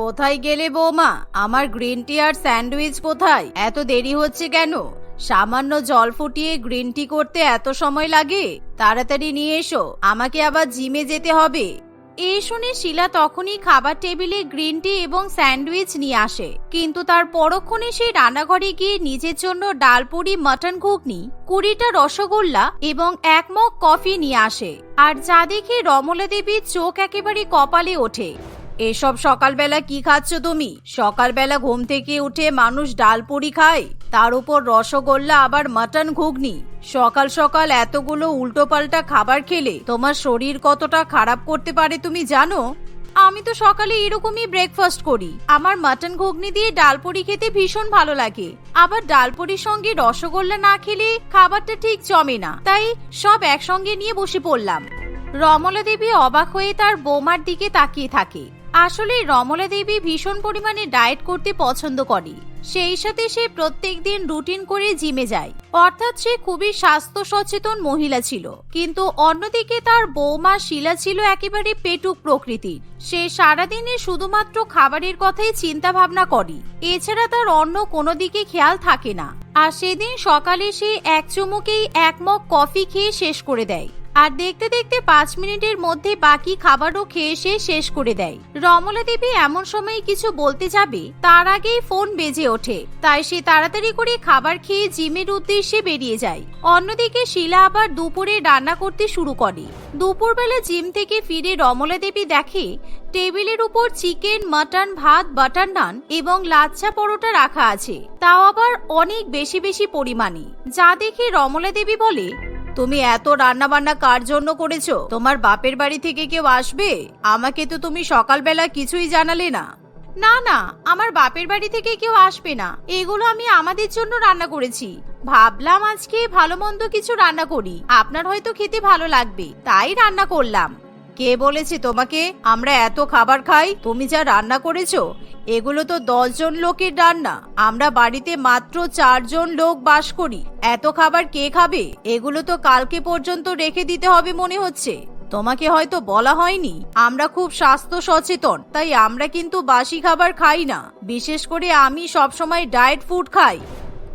কোথায় গেলে বৌমা? আমার গ্রিন টি আর স্যান্ডউইচ কোথায়? এত দেরি হচ্ছে কেন? সামান্য জল ফুটিয়ে গ্রিন টি করতে এত সময় লাগে? তাড়াতাড়ি নিয়ে এসো, আমাকে আবার জিমে যেতে হবে। এই শুনে শিলা তখনই খাবার টেবিলে গ্রিন টি এবং স্যান্ডউইচ নিয়ে আসে। কিন্তু তার পরক্ষণে সেই রান্নাঘরে গিয়ে নিজের জন্য ডালপুরি মটন ঘুগনি, কুড়িটা রসগোল্লা এবং এক মগ কফি নিয়ে আসে। আর যা দেখে রমলা দেবীর চোখ একেবারে কপালে ওঠে। এসব সকালবেলা কি খাচ্ছ তুমি? সকালবেলা ঘুম থেকে উঠে মানুষ ডালপুরি খায়, তার উপর রসগোল্লা, আবার মাটন ঘুগনি। সকাল সকাল এতগুলো উল্টোপাল্টা খাবার খেলে তোমার শরীর কতটা খারাপ করতে পারে তুমি জানো? আমি তো সকালে এরকমই ব্রেকফাস্ট করি। আমার মাটন ঘুগনি দিয়ে ডালপুরি খেতে ভীষণ ভালো লাগে। আবার ডালপুরির সঙ্গে রসগোল্লা না খেলে খাবারটা ঠিক জমে না। তাই সব একসঙ্গে নিয়ে বসে পড়লাম। রমলা দেবী অবাক হয়ে তার বৌমার দিকে তাকিয়ে থাকে। আসলে রমলা দেবী ভীষণ পরিমাণে ডায়েট করতে পছন্দ করে। সেই সাথে সে প্রত্যেক দিন রুটিন করে জিমে যায়। অর্থাৎ সে খুবই স্বাস্থ্য সচেতন মহিলা ছিল। কিন্তু অন্যদিকে তার বৌমা শিলা ছিল একেবারে পেটুক প্রকৃতির। সে সারাদিনে শুধুমাত্র খাবারের কথাই চিন্তা ভাবনা করে। এছাড়া তার অন্য কোনো দিকে খেয়াল থাকে না। আর সেদিন সকালে সে এক চুমুকেই এক মগ কফি খেয়ে শেষ করে দেয়। আর দেখতে দেখতে পাঁচ মিনিটের মধ্যে বাকি খাবারও খেয়ে সে শেষ করে দেয়। রমলা দেবী এমন সময় কিছু বলতে যাবে, তার আগেই ফোন বেজে ওঠে। তাই সে তাড়াতাড়ি করে খাবার খেয়ে জিমের উদ্দেশ্যে বেরিয়ে যায়। অন্যদিকে শিলা আবার দুপুরে রান্না করতে শুরু করে। দুপুরবেলা জিম থেকে ফিরে রমলা দেবী দেখে, টেবিলের উপর চিকেন, মাটন, ভাত, বাটার নান এবং লাচ্ছা পরোটা রাখা আছে। তাও আবার অনেক বেশি বেশি পরিমাণে। যা দেখে রমলা দেবী বলে তুমি এত রান্না বান্না কার জন্য করেছ? তোমার বাপের বাড়ি থেকে কেউ আসবে? আমাকে তো তুমি সকালবেলা কিছুই জানালে না। না না, আমার বাপের বাড়ি থেকে কেউ আসবে না। এগুলো আমি আমাদের জন্য রান্না করেছি। ভাবলাম আজকে ভালো মন্দ কিছু রান্না করি। আপনার হয়তো খেতে ভালো লাগবে, তাই রান্না করলাম। কে বলেছে তোমাকে? আমরা এত খাবার খাই, তুমি যা রান্না করেছ এগুলো তো দশজন লোকের রান্না। আমরা বাড়িতে মাত্র চারজন লোক বাস করি। এত খাবার কে খাবে? এগুলো তো কালকে পর্যন্ত রেখে দিতে হবে মনে হচ্ছে। তোমাকে হয়তো বলা হয়নি, আমরা খুব স্বাস্থ্য সচেতন, তাই আমরা কিন্তু বাসি খাবার খাই না। বিশেষ করে আমি সবসময় ডায়েট ফুড খাই।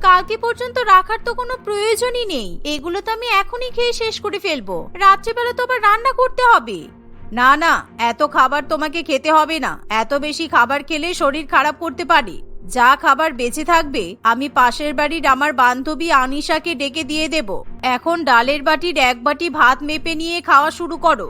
কালকে পর্যন্ত রাখার তো কোনো প্রয়োজনই নেই। এগুলো তো আমি এখনই খেয়ে শেষ করে ফেলব। রাত্রিবেলা তো আবার রান্না করতে হবে। না না, এত খাবার তোমাকে খেতে হবে না। এত বেশি খাবার খেলে শরীর খারাপ করতে পারে। যা খাবার বেঁচে থাকবে, আমি পাশের বাড়ির আমার বান্ধবী আনিশাকে ডেকে দিয়ে দেব। এখন ডালের বাটির এক বাটি ভাত মেপে নিয়ে খাওয়া শুরু করো।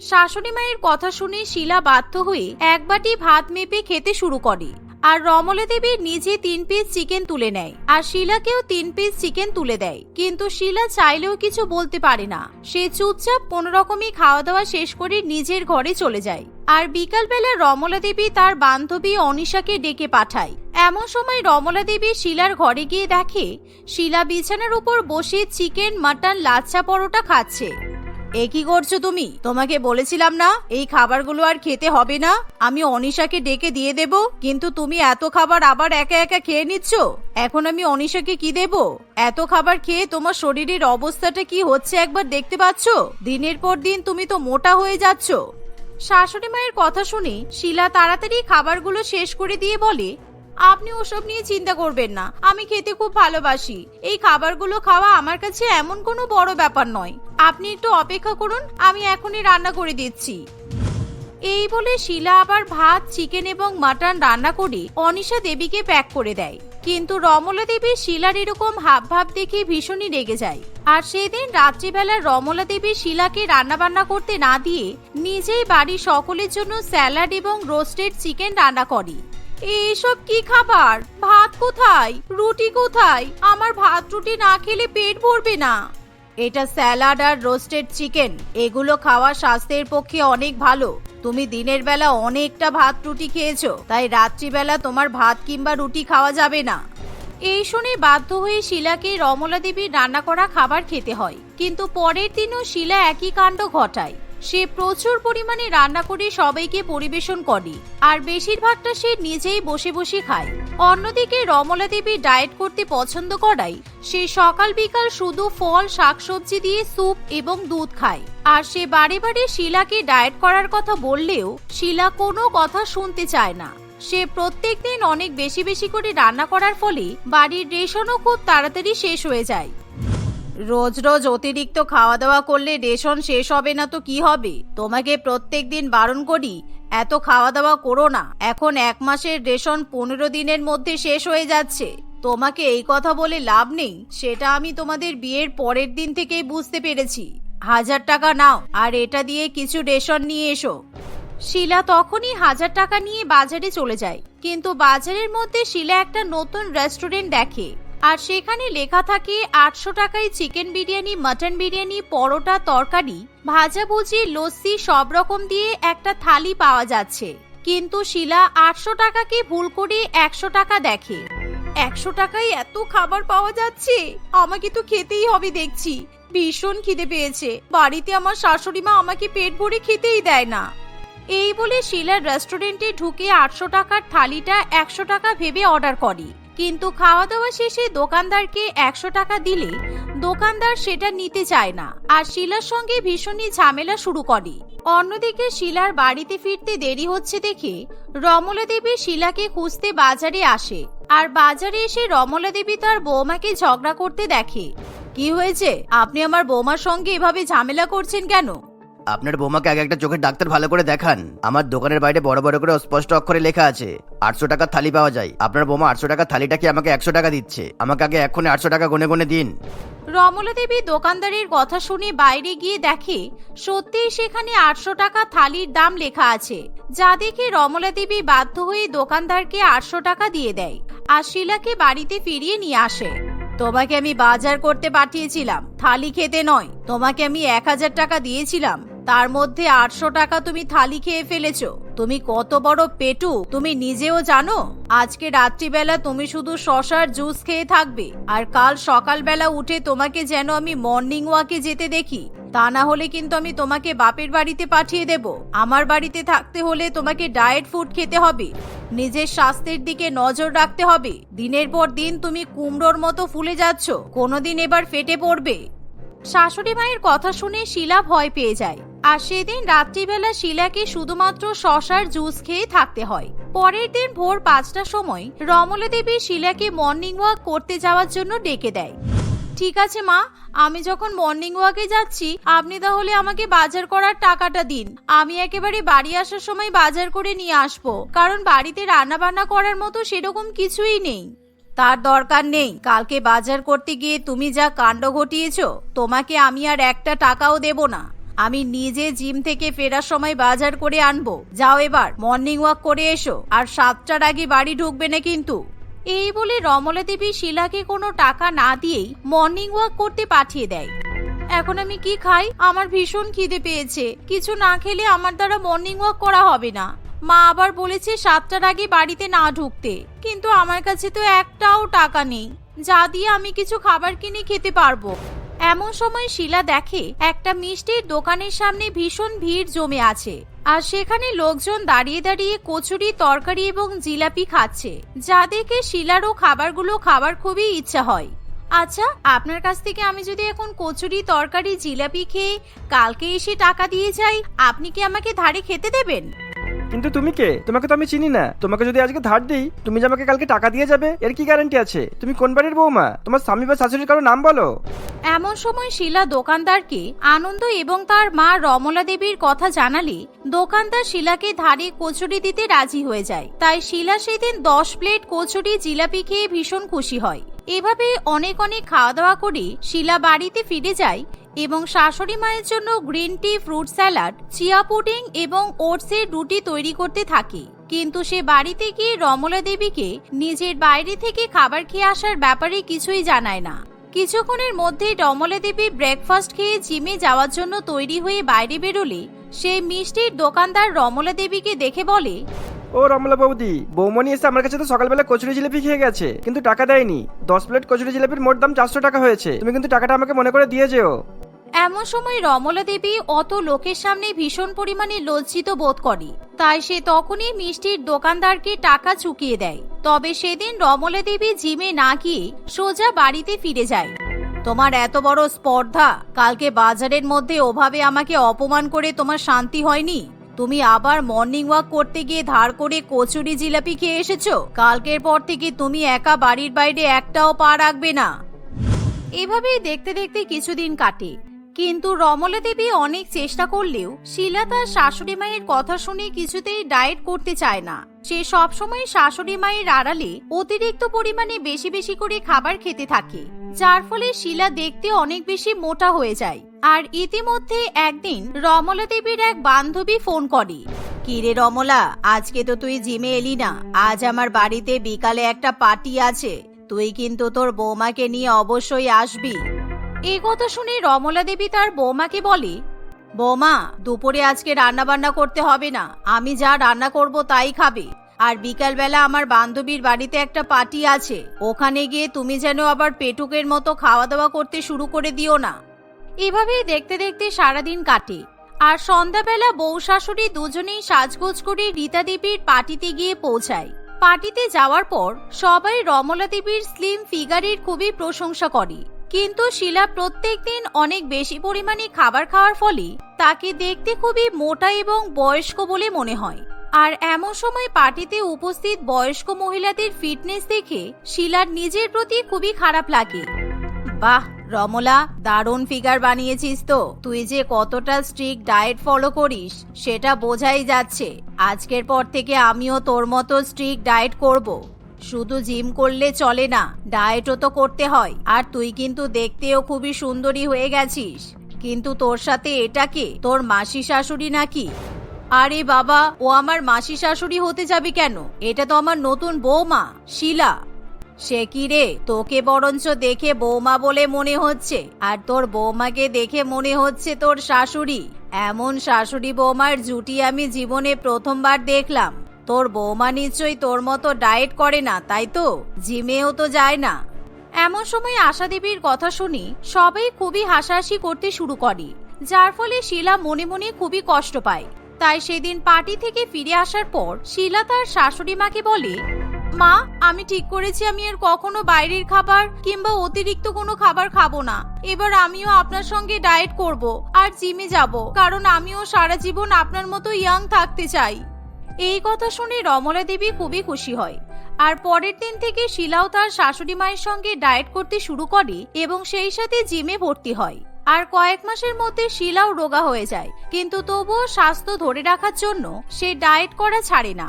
শাশুড়ি মায়ের কথা শুনে শিলা বাধ্য হয়ে এক বাটি ভাত মেপে খেতে শুরু করে। আর রমলা দেবী নিজে তিন পিস চিকেন তুলে নেয়। আর শিলাকেও তিন পিস চিকেন তুলে দেয়। কিন্তু শিলা চাইলেও কিছু বলতে পারে না। সে চুপচাপ কোনো রকমই খাওয়া দাওয়া শেষ করে নিজের ঘরে চলে যায়। আর বিকালবেলা রমলা দেবী তার বান্ধবী অনিশাকে ডেকে পাঠায়। এমন সময় রমলা দেবী শিলার ঘরে গিয়ে দেখে, শিলা বিছানার উপর বসে চিকেন মাটন লাচ্ছা পরোটা খাচ্ছে। এ কি করছ তুমি? তোমাকে বলেছিলাম না, এই খাবারগুলো আর খেতে হবে না। আমি অনিশাকে ডেকে দিয়ে দেব, কিন্তু তুমি এত খাবার আবার একা একা খেয়ে নিচ্ছ? এখন আমি অনিশাকে কি দেব? এত খাবার খেয়ে তোমার শরীরের অবস্থাটা কি হচ্ছে একবার দেখতে পাচ্ছ? দিনের পর দিন তুমি তো মোটা হয়ে যাচ্ছ। শাশুড়ি মায়ের কথা শুনে শিলা তাড়াতাড়ি খাবারগুলো শেষ করে দিয়ে বলে আপনি ওসব নিয়ে চিন্তা করবেন না। আমি খেতে খুব ভালোবাসি। এই খাবারগুলো খাওয়া আমার কাছে এমন কোনো বড় ব্যাপার নয়। আপনি একটু অপেক্ষা করুন, আমি এখনই রান্না করে দিচ্ছি। এই বলে শিলা আবার ভাত চিকেন এবং মাটন রান্না করে অনিশা দেবীকে প্যাক করে দেয়। কিন্তু রমলা দেবী শিলার এরকম হাব ভাব দেখে ভীষণই রেগে যায়। আর সেদিন রাত্রিবেলা রমলা দেবী শিলাকে রান্না বান্না করতে না দিয়ে নিজেই বাড়ির সকলের জন্য স্যালাড এবং রোস্টেড চিকেন রান্না করে। এইসব কি খাবার? ভাত কোথায়? রুটি কোথায়? আমার ভাত রুটি না খেলে পেট ভরবে না। এটা স্যালাড আর রোস্টেড চিকেন। এগুলো খাওয়া স্বাস্থ্যের পক্ষে অনেক ভালো। তুমি দিনের বেলা অনেকটা ভাত রুটি খেয়েছো, তাই রাত্রিবেলা তোমার ভাত কিংবা রুটি খাওয়া যাবে না। এই শুনে বাধ্য হয়ে শিলাকে রমলা দেবীর রান্না করা খাবার খেতে হয়। কিন্তু পরের দিনও শিলা একই কাণ্ড ঘটায়। সে প্রচুর পরিমাণে রান্না করে সবাইকে পরিবেশন করে। আর বেশিরভাগটা সে নিজেই বসে বসে খায়। অন্যদিকে রমলা দেবী ডায়েট করতে পছন্দ করায়, সে সকাল বিকাল শুধু ফল, শাকসবজি দিয়ে স্যুপ এবং দুধ খায়। আর সে বারে বারে শিলাকে ডায়েট করার কথা বললেও শিলা কোনো কথা শুনতে চায় না। সে প্রত্যেকদিন অনেক বেশি বেশি করে রান্না করার ফলে বাড়ির রেশনও খুব তাড়াতাড়ি শেষ হয়ে যায়। রোজ রোজ অতিরিক্ত খাওয়া দাওয়া করলে রেশন শেষ হবে না তো কি হবে? তোমাকে প্রত্যেক দিন বারণ করি, এত খাওয়া দাওয়া করো না। এখন এক মাসের রেশন পনেরো দিনের মধ্যে শেষ হয়ে যাচ্ছে। তোমাকে এই কথা বলে লাভ নেই, সেটা আমি তোমাদের বিয়ের পরের দিন থেকেই বুঝতে পেরেছি। হাজার টাকা নাও, আর এটা দিয়ে কিছু রেশন নিয়ে এসো। শিলা তখনই হাজার টাকা নিয়ে বাজারে চলে যায়। কিন্তু বাজারের মধ্যে শিলা একটা নতুন রেস্টুরেন্ট দেখে। আর সেখানে লেখা থাকে, আটশো টাকায় চিকেন বিরিয়ানি, মাটন বিরিয়ানি, পরোটা, তরকারি ভাজাভুজি লস্যি, সব রকম দিয়ে একটা থালি পাওয়া যাচ্ছে। কিন্তু শিলা আটশো টাকাকে ভুল করে একশো টাকা দেখে। একশো টাকায় এত খাবার পাওয়া যাচ্ছে? আমাকে তো খেতেই হবে দেখছি। ভীষণ খিদে পেয়েছে। বাড়িতে আমার শাশুড়ি মা আমাকে পেট ভরে খেতেই দেয় না। এই বলে শিলার রেস্টুরেন্টে ঢুকে আটশো টাকার থালিটা একশো টাকা ভেবে অর্ডার করে। কিন্তু খাওয়া দাওয়া শেষে দোকানদারকে একশো টাকা দিলে দোকানদার সেটা নিতে চায় না আর শিলার সঙ্গে ভীষণই ঝামেলা শুরু করে। অন্যদিকে শিলার বাড়িতে ফিরতে দেরি হচ্ছে দেখে রমলা দেবী শিলাকে খুঁজতে বাজারে আসে আর বাজারে এসে রমলা দেবী তার বৌমাকে ঝগড়া করতে দেখে। কি হয়েছে? আপনি আমার বৌমার সঙ্গে এভাবে ঝামেলা করছেন কেন? আপনার বৌমাকে আগে একটা চোখের ডাক্তার ভালো করে দেখান। আমার দোকানের বাইরে বড় বড় করে স্পষ্ট অক্ষরে লেখা আছে, আটশো টাকার থালি পাওয়া যায়। আপনার বৌমা আটশো টাকার থালিটা কি আমাকে একশো টাকা দিচ্ছে? আমাকে আগে এক্ষুনি আটশো টাকা গুনে গুনে দিন। রমলা দেবী দোকানদারের কথা শুনে বাইরে গিয়ে দেখে, সত্যিই সেখানে আটশো টাকা থালির দাম লেখা আছে। যা দেখে রমলা দেবী বাধ্য হয়ে দোকানদারকে আটশো টাকা দিয়ে দেয় আর শিলাকে বাড়িতে ফিরিয়ে নিয়ে আসে। তোমাকে আমি বাজার করতে পাঠিয়েছিলাম, থালি খেতে নয়। তোমাকে আমি এক হাজার টাকা দিয়েছিলাম। তার মধ্যে আটশো টাকা তুমি থালি খেয়ে ফেলেছো। তুমি কত বড় পেটু, তুমি নিজেও জানো? আজকে রাত্রিবেলা তুমি শুধু শশার জুস খেয়ে থাকবে, আর কাল সকালবেলা উঠে তোমাকে যেন আমি মর্নিং ওয়াকে যেতে দেখি। তা না হলে কিন্তু আমি তোমাকে বাপের বাড়িতে পাঠিয়ে দেব। আমার বাড়িতে থাকতে হলে তোমাকে ডায়েট ফুড খেতে হবে। নিজের স্বাস্থ্যের দিকে নজর রাখতে হবে। দিনের পর দিন তুমি কুমড়োর মতো ফুলে যাচ্ছ। কোনোদিন এবার ফেটে পড়বে। শাশুড়ি মায়ের কথা শুনে শিলা ভয় পেয়ে যায়। আর সেদিন রাত্রিবেলা শিলাকে শুধুমাত্র শশার জুস খেয়ে থাকতে হয়। পরের দিন ভোর পাঁচটার সময় রমলা দেবী শিলাকে মর্নিং ওয়াক করতে যাওয়ার জন্য ডেকে দেয়। ঠিক আছে মা, আমি যখন মর্নিং ওয়াকে যাচ্ছি, আপনি তাহলে আমাকে বাজার করার টাকাটা দিন। আমি একেবারে বাড়ি আসার সময় বাজার করে নিয়ে আসব, কারণ বাড়িতে রান্না বান্না করার মতো সেরকম কিছুই নেই। তার দরকার নেই, কালকে বাজার করতে গিয়ে তুমি যা কাণ্ড ঘটিয়েছ, তোমাকে আমি আর একটা টাকাও দেব না। আমি নিজে জিম থেকে ফেরার সময় বাজার করে আনব। যাও এবার, মর্নিং ওয়াক করে এসো। আর সাতটার আগে বাড়ি ঢুকবে না কিন্তু। এই বলে রমলা দেবী শিলাকে কোনো টাকা না দিয়েই মর্নিং ওয়াক করতে পাঠিয়ে দেয়। এখন আমি কি খাই? আমার ভীষণ খিদে পেয়েছে। কিছু না খেলে আমার দ্বারা মর্নিং ওয়াক করা হবে না। মা আবার বলেছে সাতটার আগে বাড়িতে না ঢুকতে। কিন্তু আমার কাছে তো একটাও টাকা নেই। যা দিয়ে আমি কিছু খাবার কিনে খেতে পারব। এমন সময় শিলা দেখে একটা মিষ্টির দোকানের সামনে ভীষণ ভিড় জমে আছে। আর সেখানে লোকজন দাঁড়িয়ে দাঁড়িয়ে কচুরি, তরকারি এবং জিলাপি খাচ্ছে। যা দেখে শিলারও খাবারগুলো খাবার খুবই ইচ্ছা হয়। আচ্ছা আপনার কাছ থেকে আমি যদি এখন কচুরি তরকারি জিলাপি খেয়ে কালকে এসে টাকা দিয়ে যাই আপনি কি আমাকে ধারে খেতে দেবেন? কিন্তু তুমি কে? তোমাকে তো আমি চিনি না। তোমাকে যদি আজকে ধার দিই তুমি যে আমাকে কালকে টাকা দিয়ে যাবে এর কি গ্যারান্টি আছে? তুমি কোন বাড়ির বৌমা তোমার স্বামী বা শাশুড়ির কারও নাম বলো। এমন সময় শিলা দোকানদারকে আনন্দ এবং তার মা রমলা দেবীর কথা জানালে দোকানদার শিলাকে ধারে কচুরি দিতে রাজি হয়ে যায়। তাই শিলা সেদিন দশ প্লেট কচুরি জিলাপি খেয়ে ভীষণ খুশি হয়। এভাবে অনেক অনেক খাওয়া দাওয়া করে, শিলা বাড়িতে ফিরে যায় এবং শাশুড়ি মায়ের জন্য green tea, fruit salad, chia pudding এবং ওটসের রুটি তৈরি করতে থাকে। কিন্তু সে বাড়িতে গিয়ে রমলা দেবীকে নিজের বাইরে থেকে খাবার খেয়ে আসার ব্যাপারে কিছুই জানায় না। কিছুক্ষণের মধ্যে রমলা দেবী ব্রেকফাস্ট খেয়ে জিমে যাওয়ার জন্য তৈরি হয়ে বাইরে বেরোলে, সেই মিষ্টির দোকানদার রমলা দেবীকে দেখে বলে ও রমলা বৌদি বৌমনি এসে আমার কাছে তো সকালবেলা কচুরি জিলিপি খেয়ে গেছে, কিন্তু টাকা দেয়নি। দশ প্লেট কচুরি জিলিপির মোট দাম চারশো টাকা হয়েছে। তুমি কিন্তু টাকাটা আমাকে মনে করে দিয়ে যেও। এমন সময় রমলা দেবী অত লোকের সামনে ভীষণ পরিমাণে লজ্জিত বোধ করে। তাই সে তখনই মিষ্টির দোকানদারকে টাকা চুকিয়ে দেয়। তবে সেদিন রমলা দেবী জিমে না গিয়ে সোজা বাড়িতে ফিরে যায়। তোমার এত বড় স্পর্ধা, কালকে বাজারের মধ্যে ওভাবে আমাকে অপমান করে তোমার শান্তি হয়নি? তুমি আবার মর্নিং ওয়াক করতে গিয়ে ধার করে কচুরি জিলাপি খেয়ে এসেছ? কালকের পর থেকে তুমি একা বাড়ির বাইরে একটাও পা রাখবে না। এভাবেই দেখতে দেখতে কিছুদিন কাটে। কিন্তু রমলা দেবী অনেক চেষ্টা করলেও শিলা তার শাশুড়ি মায়ের কথা শুনে কিছুতেই ডায়েট করতে চায় না। সে সবসময় শাশুড়ি মায়ের আড়ালে অতিরিক্ত পরিমাণে বেশি বেশি করে খাবার খেতে থাকে, যার ফলে শিলা দেখতে অনেক বেশি মোটা হয়ে যায়। আর ইতিমধ্যে একদিন রমলা দেবীর এক বান্ধবী ফোন করে, কিরে রমলা, আজকে তো তুই জিমে এলি না, আজ আমার বাড়িতে বিকালে একটা পার্টি আছে, তুই কিন্তু তোর বৌমাকে নিয়ে অবশ্যই আসবি। এই কথা শুনে রমলা দেবী তার বৌমাকে বলে বৌমা, দুপুরে আজকে রান্না বান্না করতে হবে না। আমি যা রান্না করব তাই খাবে। আর বিকালবেলা আমার বান্ধবীর বাড়িতে একটা পার্টি আছে। ওখানে গিয়ে তুমি যেন আবার পেটুকের মতো খাওয়া দাওয়া করতে শুরু করে দিও না। এভাবেই দেখতে দেখতে সারাদিন কাটে। আর সন্ধ্যাবেলা বউ শাশুড়ি দুজনেই সাজগোজ করে রীতা দেবীর পার্টিতে গিয়ে পৌঁছায়। পার্টিতে যাওয়ার পর সবাই রমলা দেবীর স্লিম ফিগারের খুবই প্রশংসা করে। কিন্তু শিলা প্রত্যেক দিন অনেক বেশি পরিমাণে খাবার খাওয়ার ফলে তাকে দেখতে খুবই মোটা এবং বয়স্ক বলে মনে হয়। আর এমন সময় পার্টিতে উপস্থিত বয়স্ক মহিলাদের ফিটনেস দেখে শিলার নিজের প্রতি খুবই খারাপ লাগে। বাহ, রমলা, দারুণ ফিগার বানিয়েছিস তো। তুই যে কতটা স্ট্রিক্ট ডায়েট ফলো করিস, সেটা বোঝাই যাচ্ছে। আজকের পর থেকে আমিও তোর মতো স্ট্রিক্ট ডায়েট করব। শুধু জিম করলে চলে না, ডায়েটও তো করতে হয়। আর তুই কিন্তু দেখতেও খুবই সুন্দরী হয়ে গেছিস। কিন্তু তোর সাথে এটা কে? তোর মাসি শাশুড়ি নাকি? আরে বাবা, ও আমার মাসি শাশুড়ি হতে যাবে কেন? এটা তো আমার নতুন বৌমা, শিলা। সে কি রে? তোকে বরঞ্চ দেখে বৌমা বলে মনে হচ্ছে। আর তোর বৌমাকে দেখে মনে হচ্ছে তোর শাশুড়ি। এমন শাশুড়ি বৌমার জুটি আমি জীবনে প্রথমবার দেখলাম। তোর বৌমা নিশ্চয়ই তোর মতো ডায়েট করে না, তাই তো? জিমেও তো যায় না। এমন সময় আশা দেবীর কথা শুনি সবাই খুবই হাসাহাসি করতে শুরু করে, যার ফলে শিলা মনে মনে খুবই কষ্ট পায়। তাই সেদিন পার্টি থেকে ফিরে আসার পর শিলা তার শাশুড়ি মাকে বলে, মা, আমি ঠিক করেছি, আমি আর কখনো বাইরের খাবার কিংবা অতিরিক্ত কোনো খাবার খাব না। এবার আমিও আপনার সঙ্গে ডায়েট করব আর জিমে যাব, কারণ আমিও সারা জীবন আপনার মতো ইয়াং থাকতে চাই। এই কথা শুনে রমলা দেবী খুবই খুশি হয়। আর পরের দিন থেকে শিলাও তার শাশুড়ি মায়ের সঙ্গে ডায়েট করতে শুরু করে এবং সেই সাথে জিমে ভর্তি হয়। আর কয়েক মাসের মধ্যে শিলাও রোগা হয়ে যায়, কিন্তু তবুও স্বাস্থ্য ধরে রাখার জন্য সে ডায়েট করা ছাড়ে না।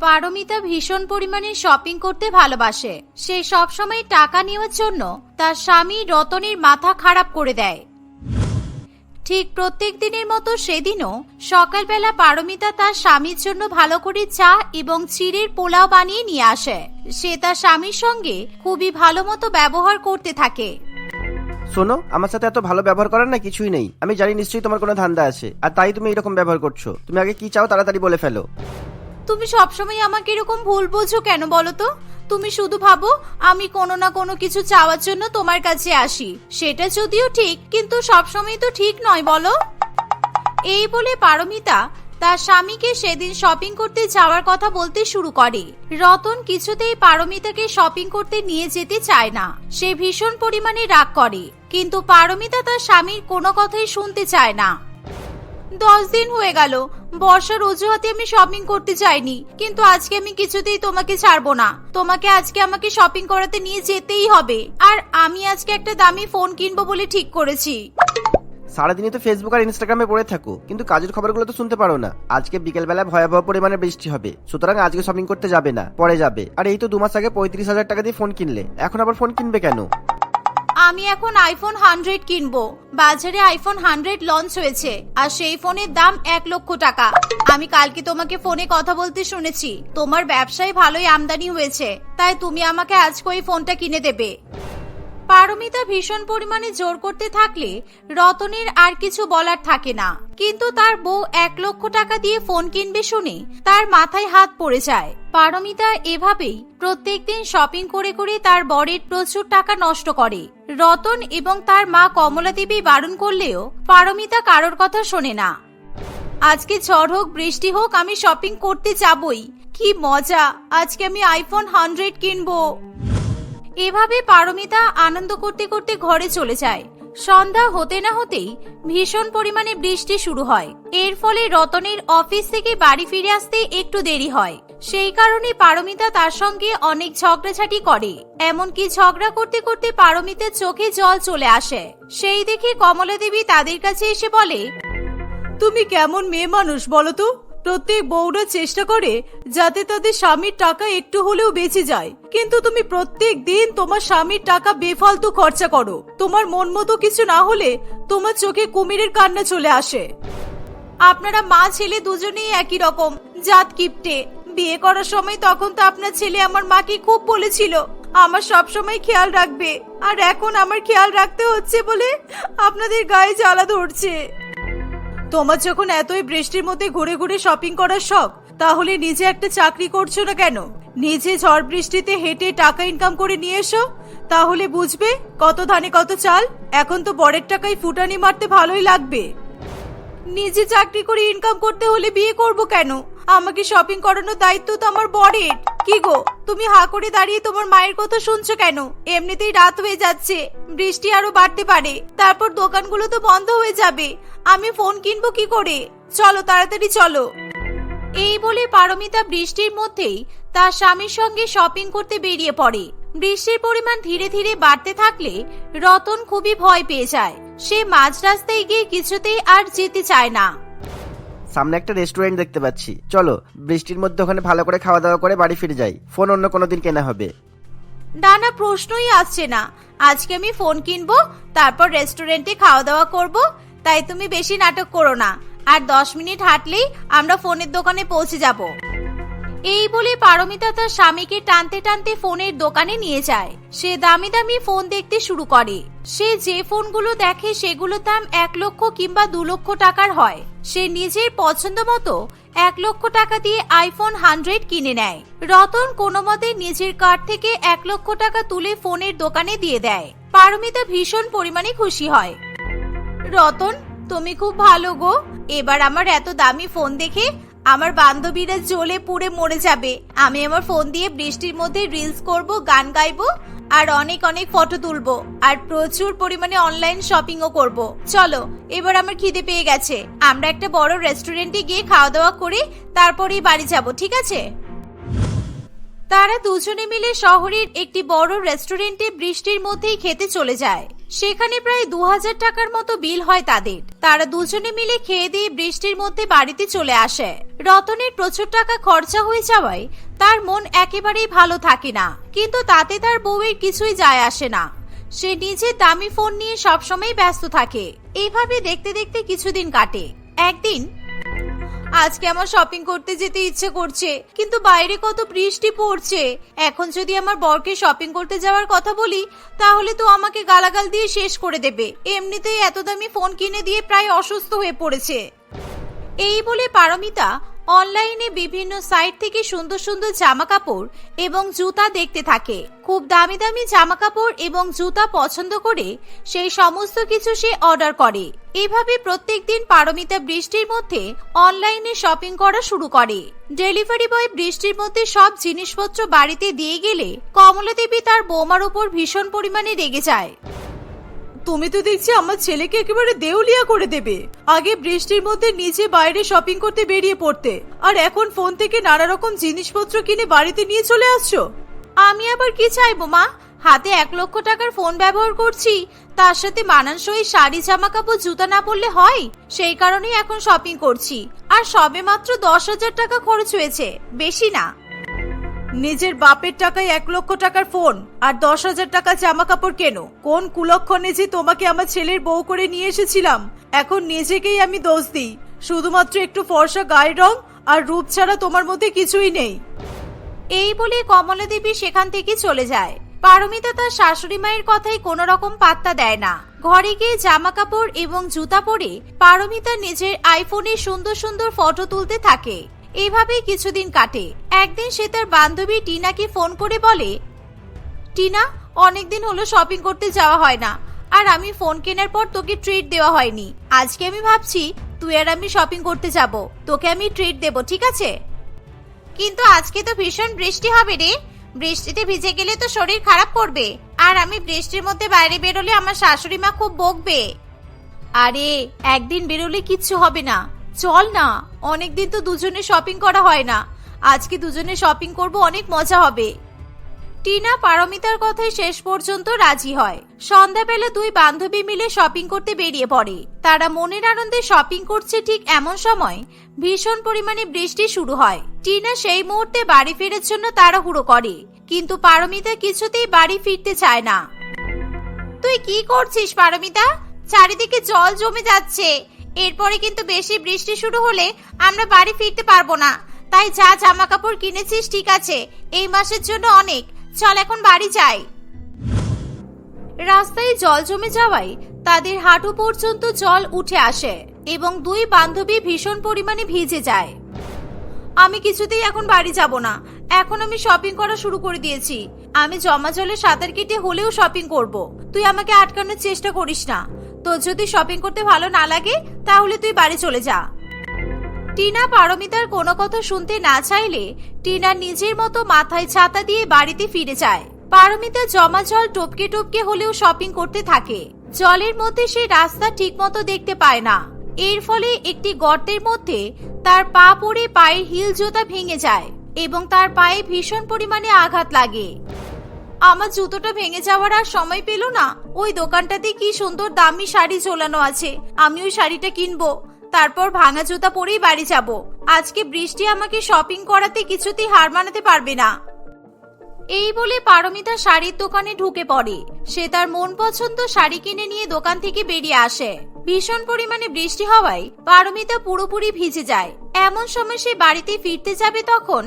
পারমিতা ভীষণ পরিমাণে শপিং করতে ভালোবাসে। সে সবসময় টাকা নেওয়ার জন্য তার স্বামী রতনের মাথা খারাপ করে দেয়। ঠিক প্রত্যেক দিনের মতো সেদিনও সকালবেলা পারমিতা তার স্বামীর জন্য ভালো করে চা এবং চিড়ের পোলাও বানিয়ে নিয়ে আসে। সে তার স্বামীর সঙ্গে খুবই ভালো মতো ব্যবহার করতে থাকে। শোনো, আমার সাথে এত ভালো ব্যবহার করার না কিছুই নেই। আমি জানি নিশ্চয়ই তোমার কোনো ধান্দা আছে। আর তাই তুমি এরকম ব্যবহার করছ। তুমি আগে কি চাও তাড়াতাড়ি বলে ফেলো। তুমি সবসময় আমাকে এরকম ভুল বোঝো কেন বলো তো? তুমি শুধু ভাবো, আমি কোনো না কোনো কিছু চাওয়ার জন্য তোমার কাছে আসি। সেটা যদিও ঠিক, কিন্তু সবসময় তো ঠিক নয় বলো। এই বলে পারমিতা তার স্বামীকে সেদিন শপিং করতে যাওয়ার কথা বলতে শুরু করে। রতন কিছুতেই পারমিতাকে শপিং করতে নিয়ে যেতে চায় না। সে ভীষণ পরিমাণে রাগ করে। কিন্তু পারমিতা তার স্বামীর কোনো কথাই শুনতে চায় না। দশ দিন হয়ে গেল। বর্ষার অজুহাতে আমি শপিং করতে চাইনি কিন্তু আজকে আমি কিছুতেই তোমাকে ছাড়বো না। তোমাকে আজকে আমাকে শপিং করাতে নিয়ে যেতেই হবে। আর আমি আজকে একটা দামি ফোন কিনবো বলে ঠিক করেছি। সারাদিনই তো ফেসবুক আর ইনস্টাগ্রামে পড়ে থাকো। কিন্তু কাজের খবরগুলো তো শুনতে পারো না। আজকে বিকেলবেলা ভয়াবহ পরিমাণে বৃষ্টি হবে। সুতরাং আজকে শপিং করতে যাবে না পরে যাবে। আর এই তো দু মাস আগে পঁয়ত্রিশ হাজার টাকা দিয়ে ফোন কিনলে। এখন আবার ফোন কিনবে কেন? আমি এখন আইফোন হান্ড্রেড কিনবো। বাজারে আইফোন হান্ড্রেড লঞ্চ হয়েছে, আর সেই ফোনের দাম এক লক্ষ টাকা। আমি কালকে তোমাকে ফোনে কথা বলতে শুনেছি, তোমার ব্যবসায় ভালোই আমদানি হয়েছে, তাই তুমি আমাকে আজকে ওই ফোনটা কিনে দেবে। পারমিতা ভীষণ পরিমাণে জোর করতে থাকলে রতনের আর কিছু বলার থাকে না। কিন্তু তার বউ এক লক্ষ টাকা দিয়ে ফোন কিনবে শুনে তার মাথায় হাত পড়ে যায়। পারমিতা এভাবেই প্রত্যেকদিন শপিং করে করে তার বরের প্রচুর টাকা নষ্ট করে। রতন এবং তার মা কমলা দেবী বারণ করলেও পারমিতা কারোর কথা শোনে না। আজকে ঝড় হোক, বৃষ্টি হোক, আমি শপিং করতে যাবই। কি মজা! আজকে আমি আইফোন হান্ড্রেড কিনবো। এভাবে পারমিতা আনন্দ করতে করতে ঘরে চলে যায়। সন্ধ্যা হতে না হতেই ভীষণ পরিমাণে বৃষ্টি শুরু হয়। এর ফলে রতনের অফিস থেকে বাড়ি ফিরে আসতে একটু দেরি হয়। সেই কারণে পারমিতা তার সঙ্গে অনেক ঝগড়াঝাটি করে। এমনকি ঝগড়া করতে করতে পারমিতার চোখে জল চলে আসে। সেই দেখে কমলা দেবী তাদের কাছে এসে বলে, তুমি কেমন মেয়ে মানুষ বলো তো? প্রত্যেক বউরা চেষ্টা করে যাতে তাদের স্বামীর টাকা একটু হলেও বেঁচে যায়। কিন্তু তুমি প্রত্যেক দিন তোমার স্বামীর টাকা বেফালতু খরচা করো। তোমার মন মতো কিছু না হলে তোমার চোখে কুমিরের কান্না চলে আসে। আপনারা মা ছেলে দুজনেই একই রকম, জাত কিপটে। বিয়ে করার সময় তখন তো আপনার ছেলে আমার মাকে খুব বলেছিল, আমার সব সময় খেয়াল রাখবে। আর এখন আমার খেয়াল রাখতে হচ্ছে বলে আপনাদের গায়ে জ্বালা ধরছে। তোমার যখন এতই বৃষ্টির মধ্যে ঘুরে ঘুরে শপিং করার শখ, তাহলে নিজে একটা চাকরি করছ না কেন? নিজে ঝড় বৃষ্টিতে হেঁটে টাকা ইনকাম করে নিয়ে এসো। তাহলে বুঝবে কত ধানে কত চাল, এখন তো বরের টাকায় ফুটানি মারতে ভালোই লাগবে। নিজে চাকরি করে ইনকাম করতে হলে বিয়ে করব কেন? আমাকে শপিং করানোর দায়িত্ব তো আমার বরের। কি গো, তুমি হা করে দাঁড়িয়ে তোমার মায়ের কথা শুনছো কেন? এমনিতেই রাত হয়ে যাচ্ছে, বৃষ্টি আরও বাড়তে পারে, তারপর দোকানগুলো তো বন্ধ হয়ে যাবে। আমি ফোন কিনবো কি করে? চলো, তাড়াতাড়ি চলো। এই বলে পারমিতা বৃষ্টির মধ্যেই তার স্বামীর সঙ্গে শপিং করতে বেরিয়ে পড়ে। বৃষ্টির পরিমাণ ধীরে ধীরে বাড়তে থাকলে রতন খুবই ভয় পেয়ে যায়। সে মাঝ রাস্তায় গিয়ে কিছুতেই আর যেতে চায় না। সামনে একটা রেস্টুরেন্ট দেখতে পাচ্ছি। চলো, বৃষ্টির মধ্যে ওখানে ভালো করে খাওয়া দাওয়া করে বাড়ি ফিরে যাই। ফোন অন্য কোনো দিন কেনা হবে। নানা প্রশ্নই আসছে না। আজকে আমি ফোন কিনবো, তারপর রেস্টুরেন্টে খাওয়া দাওয়া করব। তাই তুমি বেশি নাটক করো না। আর দশ মিনিট হাঁটলেই আমরা ফোনের দোকানে পৌঁছে যাব। এই বলে পারমিতা তার স্বামীকে টানতে টানতে ফোনের দোকানে নিয়ে যায়। সে দামি দামি ফোন দেখতে শুরু করে। সে যে ফোনগুলো দেখে সেগুলো দাম এক লক্ষ কিংবা দু লক্ষ টাকার হয়। সে নিজের পছন্দ মতো এক লক্ষ টাকা দিয়ে আইফোন হান্ড্রেড কিনে নেয়। রতন কোনো মতে নিজের কার্ড থেকে এক লক্ষ টাকা তুলে ফোনের দোকানে দিয়ে দেয়। পারমিতা ভীষণ পরিমাণে খুশি হয়। রতন, তুমি খুব ভালো গো। এবার আমার এত দামি ফোন দেখে আমার বান্ধবীরা জ্বলে পুড়ে মরে যাবে। আমি আমার ফোন দিয়ে বৃষ্টির মধ্যে রিলস করব, গান গাইবো, আর অনেক অনেক ফটো তুলব, আর প্রচুর পরিমাণে অনলাইন শপিংও করব। চলো, এবার আমার খিদে পেয়ে গেছে। আমরা একটা বড় রেস্টুরেন্টে গিয়ে খাওয়া দাওয়া করে তারপরেই বাড়ি যাব, ঠিক আছে? তারা দুজনে মিলে শহরের একটি বড় রেস্টুরেন্টে বৃষ্টির মধ্যেই খেতে চলে যায়। সেখানে প্রায় দু হাজার টাকার মতো বিল হয় তাদের। তারা দুজনে মিলে খেয়ে দিয়ে বৃষ্টির মধ্যে বাড়িতে চলে আসে। রতনের প্রচুর টাকা খরচা হয়ে যাওয়ায় তার মন একেবারেই ভালো থাকে না। কিন্তু তাতে তার বউয়ের কিছুই যায় আসে না। সে নিজের দামি ফোন নিয়ে সবসময় ব্যস্ত থাকে। এইভাবে দেখতে দেখতে কিছুদিন কাটে। একদিন আজকে আমার শপিং করতে যেতে ইচ্ছে করছে, কিন্তু বাইরে কত বৃষ্টি পড়ছে। এখন যদি আমার বরকে শপিং করতে যাওয়ার কথা বলি, তাহলে তো আমাকে গালাগাল দিয়ে শেষ করে দেবে। এমনিতেই এত দামি ফোন কিনে দিয়ে প্রায় অসুস্থ হয়ে পড়েছে। এই বলে পারমিতা অনলাইনে বিভিন্ন সাইট থেকে সুন্দর সুন্দর জামা কাপড় এবং জুতা দেখতে থাকে। খুব দামি দামি জামা কাপড় এবং জুতা পছন্দ করে সেই সমস্ত কিছু সে অর্ডার করে। এভাবে প্রত্যেক দিন পারমিতা বৃষ্টির মধ্যে অনলাইনে শপিং করা শুরু করে। ডেলিভারি বয় বৃষ্টির মধ্যে সব জিনিসপত্র বাড়িতে দিয়ে গেলে কমলা দেবী তার বৌমার উপর ভীষণ পরিমাণে রেগে যায়। তুমি তো দেখছি আমার ছেলেকে একেবারে দেউলিয়া করে দেবে। আগে বৃষ্টির মধ্যে নিচে বাইরে শপিং করতে বেরিয়ে পড়তে। আর এখন ফোন থেকে নানা রকম জিনিসপত্র কিনে বাড়িতে নিয়ে চলে আসছো? আমি আবার কি চাইব, মা? হাতে এক লক্ষ টাকার ফোন ব্যবহার করছি। তার সাথে মানানসই শাড়ি জামা কাপড় জুতা না পরলে হয়? সেই কারণেই এখন শপিং করছি। আর সবে মাত্র দশ হাজার টাকা খরচ হয়েছে। বেশি না। নিজের বাপের টাকায় এক লক্ষ টাকার ফোন আর দশ হাজার টাকা জামা কাপড় কেন? কোন কুলক্ষণে যে তোমাকে আমার ছেলের বউ করে নিয়ে এসেছিলাম? এখন নিজেকেই আমি দোষ দিই। শুধুমাত্র একটু ফর্সা গায়ের রং আর রূপ ছাড়া তোমার মধ্যে কিছুই নেই। এই বলে কমলা দেবী সেখান থেকে চলে যায়। পারমিতা তার শাশুড়ি মায়ের কথাই কোনো রকম পাত্তা দেয় না। ঘরে গিয়ে জামা কাপড় এবং জুতা পরে পারমিতা নিজের আইফোনে সুন্দর সুন্দর ফটো তুলতে থাকে। এইভাবেই কিছুদিন কাটে। একদিন সে তার বান্ধবী টিনাকে ফোন করে বলে, টিনা, অনেকদিন হলো শপিং করতে যাওয়া হয় না। আর আমি ফোন কেনার পর তোকে ট্রিট দেওয়া হয়নি। আজকে আমি ভাবছি তুই আর আমি শপিং করতে যাব। তোকে আমি ট্রিট দেব, ঠিক আছে? কিন্তু আজকে তো ভীষণ বৃষ্টি হবে রে। বৃষ্টিতে ভিজে গেলে তো শরীর খারাপ করবে। আর আমি বৃষ্টির মধ্যে বাইরে বেরোলে আমার শাশুড়ি মা খুব বকবে। আরে, একদিন বেরোলে কিচ্ছু হবে না। চল না, অনেকদিন তো দুজনে শপিং করা হয় না। আজকে দুজনে শপিং করব, অনেক মজা হবে। টিনা পারমিতার কথায় শেষ পর্যন্ত রাজি হয়। সন্ধ্যাবেলা দুই বান্ধবী মিলে শপিং করতে বেরিয়ে পড়ে। তারা মনের আনন্দে শপিং করছে ঠিক এমন সময় ভীষণ পরিমাণে বৃষ্টি শুরু হয়। টিনা সেই মুহূর্তে বাড়ি ফেরার জন্য তাড়াহুড়ো করে, কিন্তু পারমিতা কিছুতেই বাড়ি ফিরতে চায় না। তুই কি করছিস পারমিতা? চারিদিকে জল জমে যাচ্ছে। এরপরে কিন্তু বেশি বৃষ্টি শুরু হলে আমরা বাড়ি ফিরতে পারব না। তাই যা জামা কাপড় কিনেছিস ঠিক আছে। এই মাসের জন্য অনেক। চল এখন বাড়ি যাই। রাস্তায় জল জমে যাওয়ায় তাদের হাঁটু পর্যন্ত জল উঠে আসে এবং দুই বান্ধবী ভীষণ পরিমাণে ভিজে যায়। আমি কিছুতেই এখন বাড়ি যাব না। এখন আমি শপিং করা শুরু করে দিয়েছি। আমি জমা জলে সাঁতার কেটে হলেও শপিং করব। তুই আমাকে আটকানোর চেষ্টা করিস না। তোর যদি শপিং করতে ভালো না লাগে, তাহলে তুই বাড়ি চলে যা। টিনা পারমিতার কোনো কথা শুনতে না চাইলে টিনা নিজের মতো মাথায় ছাতা দিয়ে বাড়িতে ফিরে যায়। পারমিতা জমা জল টপকে টপকে হলেও শপিং করতে থাকে। জলের মধ্যে সে রাস্তা ঠিকমতো দেখতে পায় না। এর ফলে একটি গর্তের মধ্যে তার পা পড়ে পায়ের হিল জুতা ভেঙে যায় এবং তার পায়ে ভীষণ পরিমাণে আঘাত লাগে। আমার জুতোটা ভেঙে যাওয়ার আর সময় পেল না। ওই দোকানটাতে কি সুন্দর দামি শাড়ি ঝোলানো আছে। আমি ওই শাড়িটা কিনবো। তারপর ভাঙা জুতা পরেই বাড়ি যাব। আজকে বৃষ্টি আমাকে শপিং করাতে কিছুতেই হার মানাতে পারবে না। এই বলে পারমিতা শাড়ির দোকানে ঢুকে পড়ে। সে তার মন পছন্দ শাড়ি কিনে নিয়ে দোকান থেকে বেরিয়ে আসে। ভীষণ পরিমাণে বৃষ্টি হওয়ায় পারমিতা পুরোপুরি ভিজে যায়। এমন সময় সে বাড়িতে ফিরতে যাবে তখন?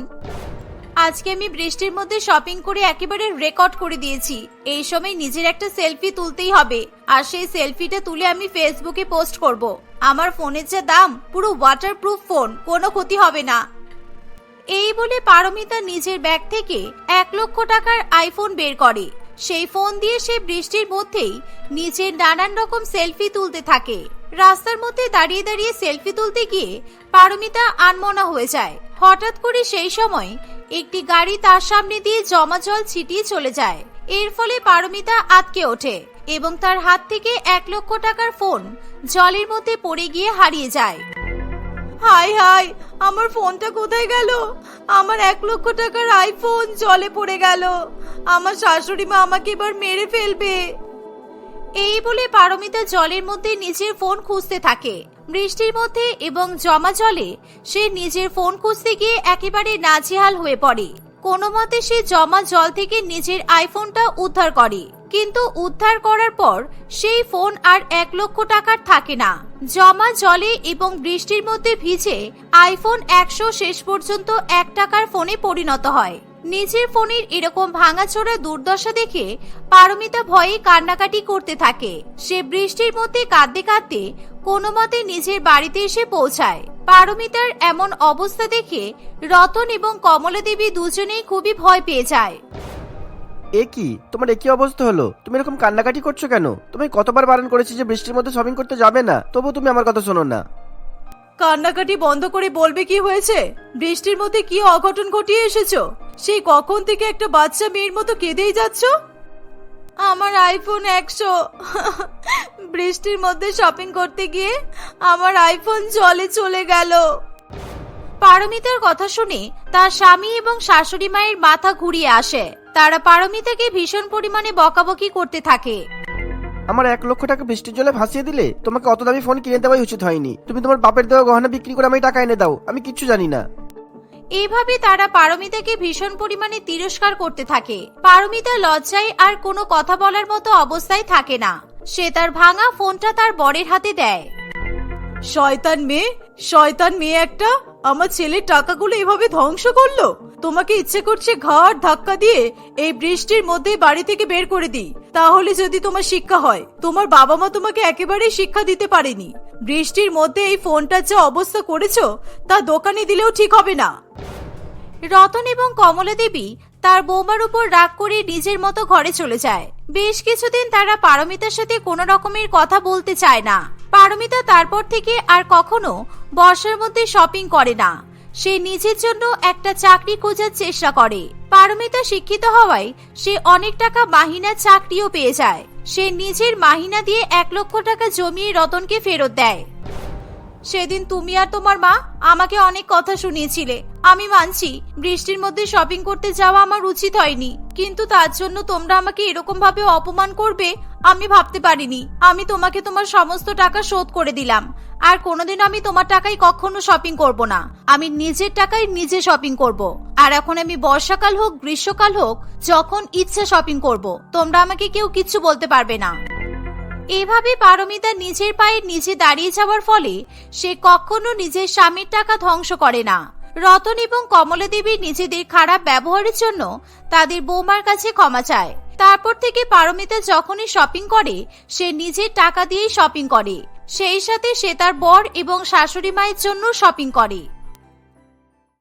আজকে আমি বৃষ্টির মধ্যে শপিং করে একেবারে রেকর্ড করে দিয়েছি। এই সময় নিজের একটা সেলফি তুলতেই হবে। আর সেই সেলফিটা তুলে আমি ফেসবুকে পোস্ট করব। আমার ফোনের যা দাম, পুরো ওয়াটারপ্রুফ ফোন কোনো ক্ষতি হবে না। এই বলে পারমিতা নিজের ব্যাগ থেকে এক লক্ষ টাকার আইফোন বের করে। সেই ফোন দিয়ে সে বৃষ্টির মধ্যেই নিজের নানান রকম সেলফি তুলতে থাকে। রাস্তার মধ্যে দাঁড়িয়ে দাঁড়িয়ে সেলফি তুলতে গিয়ে পারমিতা আনমনা হয়ে যায়। হঠাৎ করে সেই সময় একটি গাড়ি তার সামনে দিয়ে জমা জল ছিটিয়ে চলে যায়। এর ফলে পারমিতা আটকে ওঠে এবং তার হাত থেকে এক লক্ষ টাকার ফোন জলের মধ্যে পড়ে গিয়ে হারিয়ে যায়। হাই হাই, আমার ফোনটা কোথায় গেল? আমার এক লক্ষ টাকার আইফোন জলে পড়ে গেল। আমার শাশুড়ি মা আমাকে এবার মেরে ফেলবে। এই বলে পারমিতা জলের মধ্যে নিজের ফোন খুঁজতে থাকে। বৃষ্টির মধ্যে এবং জমা জলে সে নিজের ফোন খুঁজতে গিয়ে একেবারে নাজেহাল হয়ে পড়ে। কোনো মতে সে জমা জল থেকে নিজের আইফোনটা উদ্ধার করে। কিন্তু উদ্ধার করার পর সেই ফোন আর এক লক্ষ টাকার থাকে না। জমা জলে এবং বৃষ্টির মধ্যে ভিজে আইফোন একশো শেষ পর্যন্ত এক টাকার ফোনে পরিণত হয়। নিজের ফোনের এরকম ভাঙাচোরা দুর্দশা দেখে পারমিতা ভয়ে কান্নাকাটি করতে থাকে। সে বৃষ্টির মধ্যে কাঁদতে কাঁদতে কোনো মতে নিজের বাড়িতে এসে পৌঁছায়। পারমিতার এমন অবস্থা দেখে রতন এবং কমলা দেবী দুজনেই খুবই ভয় পেয়ে যায়। এ কি? তোমার একই অবস্থা হলো? তুমি এরকম কান্নাকাটি করছ কেন? তুমি কতবার বারণ করেছি যে বৃষ্টির মধ্যে শপিং করতে যাবে না? তবু তুমি আমার কথা শোনো না। কান্নাকাটি বন্ধ করে বলবে কি হয়েছে? বৃষ্টির মধ্যে কি অঘটন ঘটিয়ে এসেছ? সেই কখন থেকে একটা বাচ্চা মেয়ের মতো কেঁদেই যাচ্ছ? আমার আইফোন একশো। বৃষ্টির মধ্যে শপিং করতে গিয়ে আমার আইফোন জলে চলে গেল। পারমিতার কথা শুনে তার স্বামী এবং শাশুড়ি মায়ের মাথা ঘুরিয়ে আসে। তারা পারমিতাকে ভীষণ পরিমাণে বকাবকি করতে থাকে। আমার এক লক্ষ টাকা বৃষ্টির জলে ভাসিয়ে দিলে তোমাকে অত দামি ফোন কিনে দেওয়াই উচিত হয়নি। তুমি তোমার বাপের দেওয়া গহনা বিক্রি করে আমি টাকা এনে দাও। আমি কিচ্ছু জানি না। এইভাবে তারা পারমিতাকে ভীষণ পরিমাণে তিরস্কার করতে থাকে। পারমিতা লজ্জায় আর কোনো কথা বলার মতো অবস্থায় থাকে না। সে তার ভাঙা ফোনটা তার বরের হাতে দেয়। শয়তান মেয়ে শয়তান মেয়ে একটা আমার ছেলের টাকাগুলো এভাবে ধ্বংস করল? তোমাকে ইচ্ছে করছে ঘাট ধাক্কা দিয়ে এই বৃষ্টির মধ্যে বাড়ি থেকে বের করে দিই। তাহলে যদি তোমার শিক্ষা হয়, তোমার বাবা মা তোমাকে একেবারেই শিক্ষা দিতে পারেনি। বৃষ্টির মধ্যে এই ফোনটার যে অবস্থা করেছ, তা দোকানে দিলেও ঠিক হবে না। রতন এবং কমলা দেবী তার বৌমার উপর রাগ করে নিজের মতো ঘরে চলে যায়। বেশ কিছুদিন তারা পারমিতার সাথে কোনো রকমের কথা বলতে চায় না। পারমিতা তারপর থেকে আর কখনো বর্ষার মধ্যে শপিং করে না। সে নিজের জন্য একটা চাকরি খোঁজার চেষ্টা করে। পারমিতা শিক্ষিত হওয়ায় সে অনেক টাকা মাহিনা চাকরিও পেয়ে যায়। সে নিজের মাহিনা দিয়ে এক লক্ষ টাকা জমিয়ে রতনকে ফেরত দেয়। সেদিন তুমি আর তোমার মা আমাকে অনেক কথা শুনিয়েছিলে। আমি মানছি, বৃষ্টির মধ্যে শপিং করতে যাওয়া আমার উচিত হয়নি। কিন্তু তার জন্য তোমরা আমাকে এরকম ভাবে অপমান করবে, আমি ভাবতে পারিনি। আমি তোমাকে তোমার সমস্ত টাকা শোধ করে দিলাম। আর কোনোদিন আমি তোমার টাকায় কখনো শপিং করব না। আমি নিজের টাকায় নিজে শপিং করব। আর এখন আমি বর্ষাকাল হোক, গ্রীষ্মকাল হোক, যখন ইচ্ছে শপিং করব। তোমরা আমাকে কেউ কিচ্ছু বলতে পারবে না। এভাবে পারমিতা নিজের পায়ে নিজে দাঁড়িয়ে যাওয়ার ফলে সে কখনো নিজের স্বামীর টাকা ধ্বংস করে না। রতন এবং কমলা দেবী নিজেদের খারাপ ব্যবহারের জন্য তাদের বৌমার কাছে ক্ষমা চায়। তারপর থেকে পারমিতা যখনই শপিং করে, সে নিজের টাকা দিয়েই শপিং করে। সেই সাথে সে তার বর এবং শাশুড়ি মায়ের জন্য শপিং করে।